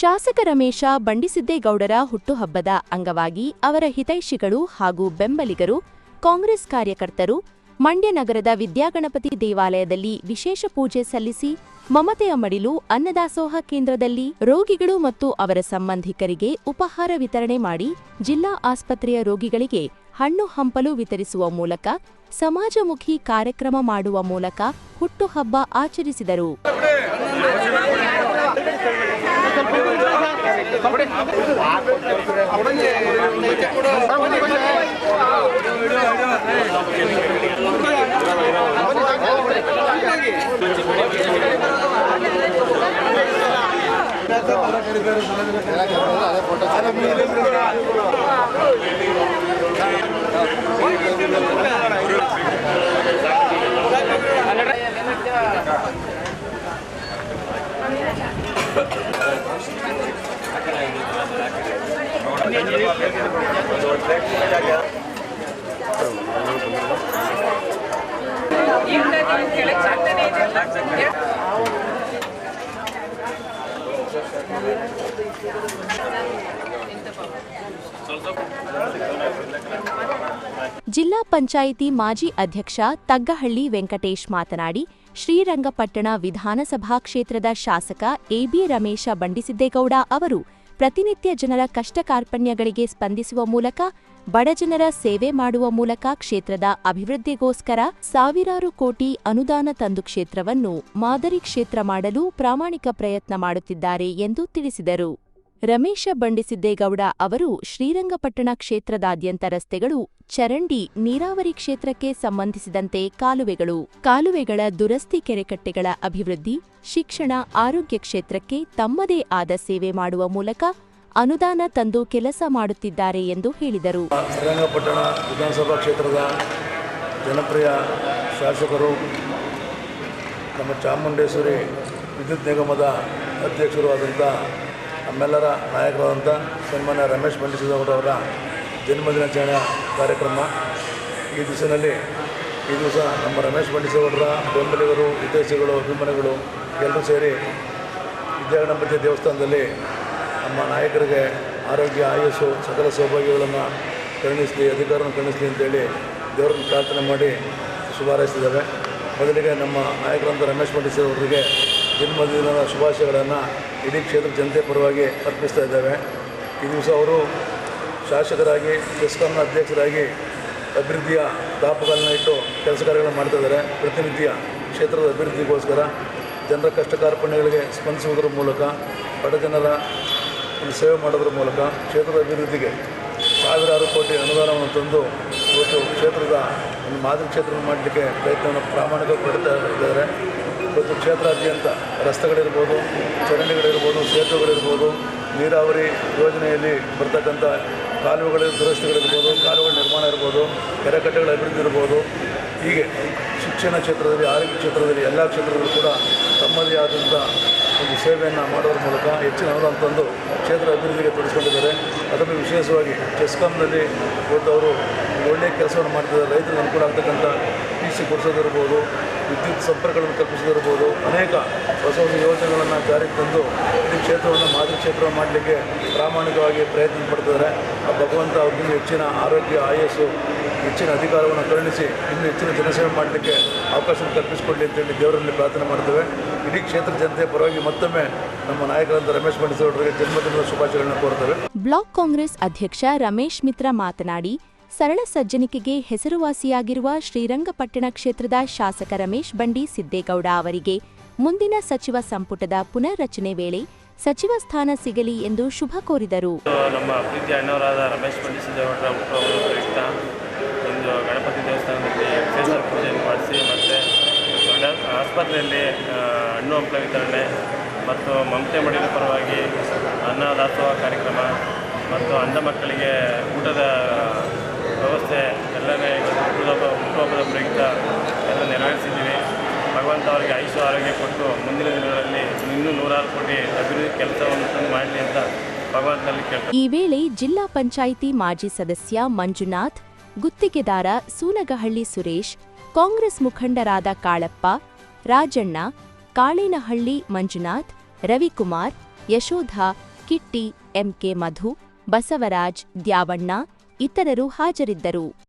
ಶಾಸಕ ರಮೇಶ ಬಂಡಿಸಿದ್ದೇಗೌಡರ ಹುಟ್ಟುಹಬ್ಬದ ಅಂಗವಾಗಿ ಅವರ ಹಿತೈಷಿಗಳು ಹಾಗೂ ಬೆಂಬಲಿಗರು ಕಾಂಗ್ರೆಸ್ ಕಾರ್ಯಕರ್ತರು ಮಂಡ್ಯ ನಗರದ ವಿದ್ಯಾಗಣಪತಿ ದೇವಾಲಯದಲ್ಲಿ ವಿಶೇಷ ಪೂಜೆ ಸಲ್ಲಿಸಿ ಮಮತೆಯ ಮಡಿಲು ಅನ್ನದಾಸೋಹ ಕೇಂದ್ರದಲ್ಲಿ ರೋಗಿಗಳು ಮತ್ತು ಅವರ ಸಂಬಂಧಿಕರಿಗೆ ಉಪಹಾರ ವಿತರಣೆ ಮಾಡಿ ಜಿಲ್ಲಾ ಆಸ್ಪತ್ರೆಯ ರೋಗಿಗಳಿಗೆ ಹಣ್ಣು ಹಂಪಲು ವಿತರಿಸುವ ಮೂಲಕ ಸಮಾಜಮುಖಿ ಕಾರ್ಯಕ್ರಮ ಮಾಡುವ ಮೂಲಕ ಹುಟ್ಟುಹಬ್ಬ ಆಚರಿಸಿದರು. ಅಲ್ಲ ಜಿಲ್ಲಾ ಪಂಚಾಯಿತಿ ಮಾಜಿ ಅಧ್ಯಕ್ಷ ತಗ್ಗಹಳ್ಳಿ ವೆಂಕಟೇಶ್ ಮಾತನಾಡಿ, ಶ್ರೀರಂಗಪಟ್ಟಣ ವಿಧಾನಸಭಾ ಕ್ಷೇತ್ರದ ಶಾಸಕ ಎಬಿ ರಮೇಶ ಬಂಡಿಸಿದ್ದೇಗೌಡ ಅವರು ಪ್ರತಿನಿತ್ಯ ಜನರ ಕಷ್ಟ ಕಾರ್ಪಣ್ಯಗಳಿಗೆ ಸ್ಪಂದಿಸುವ ಮೂಲಕ ಬಡಜನರ ಸೇವೆ ಮಾಡುವ ಮೂಲಕ ಕ್ಷೇತ್ರದ ಅಭಿವೃದ್ಧಿಗೋಸ್ಕರ ಸಾವಿರಾರು ಕೋಟಿ ಅನುದಾನ ತಂದು ಕ್ಷೇತ್ರವನ್ನು ಮಾದರಿ ಕ್ಷೇತ್ರ ಮಾಡಲು ಪ್ರಾಮಾಣಿಕ ಪ್ರಯತ್ನ ಮಾಡುತ್ತಿದ್ದಾರೆ ಎಂದು ತಿಳಿಸಿದರು. ರಮೇಶ ಬಂಡಿಸಿದ್ದೇಗೌಡ ಅವರು ಶ್ರೀರಂಗಪಟ್ಟಣ ಕ್ಷೇತ್ರದಾದ್ಯಂತ ರಸ್ತೆಗಳು, ಚರಂಡಿ, ನೀರಾವರಿ ಕ್ಷೇತ್ರಕ್ಕೆ ಸಂಬಂಧಿಸಿದಂತೆ ಕಾಲುವೆಗಳು, ಕಾಲುವೆಗಳ ದುರಸ್ತಿ ಕೆರೆಕಟ್ಟೆಗಳ ಅಭಿವೃದ್ಧಿ, ಶಿಕ್ಷಣ, ಆರೋಗ್ಯ ಕ್ಷೇತ್ರಕ್ಕೆ ತಮ್ಮದೇ ಆದ ಸೇವೆ ಮಾಡುವ ಮೂಲಕ ಅನುದಾನ ತಂದು ಕೆಲಸ ಮಾಡುತ್ತಿದ್ದಾರೆ ಎಂದು ಹೇಳಿದರು. ಶ್ರೀರಂಗಪಟ್ಟಣ ವಿಧಾನಸಭಾ ಕ್ಷೇತ್ರದ ಜನಪ್ರಿಯ ಶಾಸಕರು ನಮ್ಮ ಚಾಮುಂಡೇಶ್ವರಿ ವಿದ್ಯುತ್ ನಿಗಮದ ಅಧ್ಯಕ್ಷರು ಆದಂಥ ನಮ್ಮೆಲ್ಲರ ನಾಯಕರಾದಂಥ ಸನ್ಮಾನ್ಯ ರಮೇಶ್ ಅವರ ಜನ್ಮದಿನಾಚರಣೆ ಕಾರ್ಯಕ್ರಮ ಈ ದಿವಸದಲ್ಲಿ, ಈ ದಿವಸ ನಮ್ಮ ರಮೇಶ್ ಬಂಡಿಸಿದವರ ಬೆಂಬಲಿಗರು ಹಿತೈಷಿಗಳು ಅಭಿಮಾನಿಗಳು ಎಲ್ಲರೂ ಸೇರಿ ವಿದ್ಯಾಗಣಪತಿ ದೇವಸ್ಥಾನದಲ್ಲಿ ನಮ್ಮ ನಾಯಕರಿಗೆ ಆರೋಗ್ಯ, ಆಯಸ್ಸು, ಸಕಲ ಸೌಭಾಗ್ಯಗಳನ್ನು ಕರುಣಿಸಲಿ, ಅಧಿಕಾರವನ್ನು ಕರುಣಿಸಲಿ ಅಂತೇಳಿ ದೇವರನ್ನು ಪ್ರಾರ್ಥನೆ ಮಾಡಿ ಶುಭಾರೈಸಿದ್ದೇವೆ ಮೊದಲಿಗೆ ನಮ್ಮ ನಾಯಕರಂತ ರಮೇಶ್ ಅವರಿಗೆ ಜನ್ಮದಿನದ ಶುಭಾಶಯಗಳನ್ನು ಇಡೀ ಕ್ಷೇತ್ರ ಜನತೆ ಪರವಾಗಿ ಅರ್ಪಿಸ್ತಾ ಇದ್ದೇವೆ. ಈ ದಿವಸ ಅವರು ಶಾಸಕರಾಗಿ ಚೆಸ್ಕಾಂನ ಅಧ್ಯಕ್ಷರಾಗಿ ಅಭಿವೃದ್ಧಿಯ ತಾಪಗಳನ್ನ ಇಟ್ಟು ಕೆಲಸ ಕಾರ್ಯಗಳನ್ನು ಮಾಡ್ತಾ ಇದ್ದಾರೆ. ಪ್ರತಿನಿತ್ಯ ಕ್ಷೇತ್ರದ ಅಭಿವೃದ್ಧಿಗೋಸ್ಕರ ಜನರ ಕಷ್ಟ ಕಾರ್ಪಣ್ಯಗಳಿಗೆ ಸ್ಪಂದಿಸುವುದರ ಮೂಲಕ, ಬಡ ಜನರ ಒಂದು ಸೇವೆ ಮಾಡೋದ್ರ ಮೂಲಕ ಕ್ಷೇತ್ರದ ಅಭಿವೃದ್ಧಿಗೆ ಸಾವಿರಾರು ಕೋಟಿ ಅನುದಾನವನ್ನು ತಂದು ಇವತ್ತು ಕ್ಷೇತ್ರದ ಒಂದು ಮಾದರಿ ಕ್ಷೇತ್ರವನ್ನು ಮಾಡಲಿಕ್ಕೆ ಪ್ರಯತ್ನವನ್ನು ಪ್ರಾಮಾಣಿಕ ಪಡ್ತಾ ಇದ್ದಾರೆ. ಕ್ಷೇತ್ರಾದ್ಯಂತ ರಸ್ತೆಗಳಿರ್ಬೋದು, ಚರಂಡಿಗಳಿರ್ಬೋದು, ಸೇತುವೆಗಳಿರ್ಬೋದು, ನೀರಾವರಿ ಯೋಜನೆಯಲ್ಲಿ ಬರ್ತಕ್ಕಂಥ ಕಾಲುವೆಗಳ, ದುರಸ್ತಿಗಳಿರ್ಬೋದು, ಕಾಲುವೆಗಳ ನಿರ್ಮಾಣ ಇರ್ಬೋದು, ಕೆರೆಕಟ್ಟೆಗಳ ಅಭಿವೃದ್ಧಿ ಇರ್ಬೋದು. ಹೀಗೆ ಶಿಕ್ಷಣ ಕ್ಷೇತ್ರದಲ್ಲಿ, ಆರೋಗ್ಯ ಕ್ಷೇತ್ರದಲ್ಲಿ ಎಲ್ಲ ಕ್ಷೇತ್ರಗಳು ಕೂಡ ತಮ್ಮದೇ ಆದಂಥ ಒಂದು ಸೇವೆಯನ್ನು ಮಾಡೋದ್ರ ಮೂಲಕ ಹೆಚ್ಚಿನ ಅನುದಾನ ತಂದು ಕ್ಷೇತ್ರ ಅಭಿವೃದ್ಧಿಗೆ ತೊಡಗಿಸ್ಕೊಂಡಿದ್ದಾರೆ ಅದರಲ್ಲಿ ವಿಶೇಷವಾಗಿ ಚೆಸ್ಕಾಮ್ನಲ್ಲಿ ಅವರು ಒಳ್ಳೆಯ ಕೆಲಸವನ್ನು ಮಾಡ್ತಿದ್ದಾರೆ. ರೈತರಿಗೆ ಅನುಕೂಲ ಆಗ್ತಕ್ಕಂಥ ಪಿ ಸಿ ಕೊಡಿಸೋದಿರ್ಬೋದು ವಿದ್ಯುತ್ ಸಂಪರ್ಕಗಳನ್ನು ಕಲ್ಪಿಸೋದಿರ್ಬೋದು ಅನೇಕ ಹೊಸ ಹೊಸ ಯೋಜನೆಗಳನ್ನು ಜಾರಿಗೆ ತಂದು ಈ ಕ್ಷೇತ್ರವನ್ನು ಮಾದರಿ ಕ್ಷೇತ್ರ ಮಾಡಲಿಕ್ಕೆ ಪ್ರಾಮಾಣಿಕವಾಗಿ ಪ್ರಯತ್ನ ಪಡ್ತಿದ್ದಾರೆ ಆ ಭಗವಂತ ಅವ್ರಿಗಿನ್ನೂ ಹೆಚ್ಚಿನ ಆರೋಗ್ಯ, ಆಯಸ್ಸು, ಹೆಚ್ಚಿನ ಅಧಿಕಾರವನ್ನು ಕರುಣಿಸಿ ಇನ್ನೂ ಹೆಚ್ಚಿನ ಜನಸೇವೆ ಮಾಡಲಿಕ್ಕೆ ಅವಕಾಶ ಕಲ್ಪಿಸಿಕೊಡಲಿ ಅಂತೇಳಿ ದೇವರಲ್ಲಿ ಪ್ರಾರ್ಥನೆ ಮಾಡ್ತೇವೆ. ಇಡೀ ಕ್ಷೇತ್ರ ಜನತೆ ಪರವಾಗಿ ಮತ್ತೊಮ್ಮೆ ನಮ್ಮ ನಾಯಕರಂತ ರಮೇಶ್ ಬಂಡಿಸೋಡ್ರಿಗೆ ಜನ್ಮದಿನದ ಶುಭಾಶಯಗಳನ್ನು ಕೋರ್ತೇವೆ. ಬ್ಲಾಕ್ ಕಾಂಗ್ರೆಸ್ ಅಧ್ಯಕ್ಷ ರಮೇಶ್ ಮಿತ್ರ ಮಾತನಾಡಿ ಸರಳ ಸಜ್ಜನಿಕೆಗೆ ಹೆಸರುವಾಸಿಯಾಗಿರುವ ಶ್ರೀರಂಗಪಟ್ಟಣ ಕ್ಷೇತ್ರದ ಶಾಸಕ ರಮೇಶ್ ಬಂಡಿ ಸಿದ್ದೇಗೌಡ ಅವರಿಗೆ ಮುಂದಿನ ಸಚಿವ ಸಂಪುಟದ ಪುನರ್ರಚನೆ ವೇಳೆ ಸಚಿವ ಸ್ಥಾನ ಸಿಗಲಿ ಎಂದು ಶುಭ ಕೋರಿದರು. ನಮ್ಮ ಪ್ರೀತಿ ಅಣ್ಣವರಾದ ರಮೇಶ್ ಬಂಡಿ ಹುಟ್ಟುಹಬ್ಬದ ಪ್ರಯುಕ್ತ ಇಂದು ಗಣಪತಿ ದೇವಸ್ಥಾನದಲ್ಲಿ ವಿಶೇಷ ಪೂಜೆಯನ್ನು ಮಾಡಿಸಿ ಮತ್ತು ದೊಡ್ಡ ಆಸ್ಪತ್ರೆಯಲ್ಲಿ ಹಣ್ಣು ಹಂಪಲ ವಿತರಣೆ ಮತ್ತು ಮಮತೆ ಮಡಿಲ ಪರವಾಗಿ ಅನ್ನದಾಸೋಹ ಕಾರ್ಯಕ್ರಮ ಮತ್ತು ಅಂಧ ಮಕ್ಕಳಿಗೆ ಊಟದ ವ್ಯವಸ್ಥೆ ಎಲ್ಲನೇ ಇವತ್ತು ಹುಟ್ಟುಹಬ್ಬ ಹುಟ್ಟುಹಬ್ಬದ ಪ್ರಯುಕ್ತ ಎಲ್ಲ ನೆರವೇರಿಸಿದ್ದೀವಿ. ಭಗವಂತ ಅವರಿಗೆ ಆಯುಷ ಆರೋಗ್ಯ ಕೊಟ್ಟು ಮುಂದಿನ ದಿನಗಳಲ್ಲಿ ಇನ್ನೂ ನೂರಾರು ಕೋಟಿ ಅಭಿವೃದ್ಧಿ ಕೆಲಸವನ್ನು ತಂದು ಮಾಡಲಿ ಅಂತ ಭಗವಂತನಲ್ಲಿ ಕೇಳ್ತಾರೆ ಈ ವೇಳೆ ಜಿಲ್ಲಾ ಪಂಚಾಯಿತಿ ಮಾಜಿ ಸದಸ್ಯ ಮಂಜುನಾಥ್, ಗುತ್ತಿಗೆದಾರ ಸೂನಗಹಳ್ಳಿ ಸುರೇಶ್, ಕಾಂಗ್ರೆಸ್ ಮುಖಂಡರಾದ ಕಾಳಪ್ಪ, ರಾಜಣ್ಣ, ಕಾಳೇನಹಳ್ಳಿ ಮಂಜುನಾಥ್, ರವಿಕುಮಾರ್, ಯಶೋಧ, ಕಿಟ್ಟಿ, ಎಂಕೆ ಮಧು, ಬಸವರಾಜ್, ದ್ಯಾವಣ್ಣ ಇತರರು ಹಾಜರಿದ್ದರು.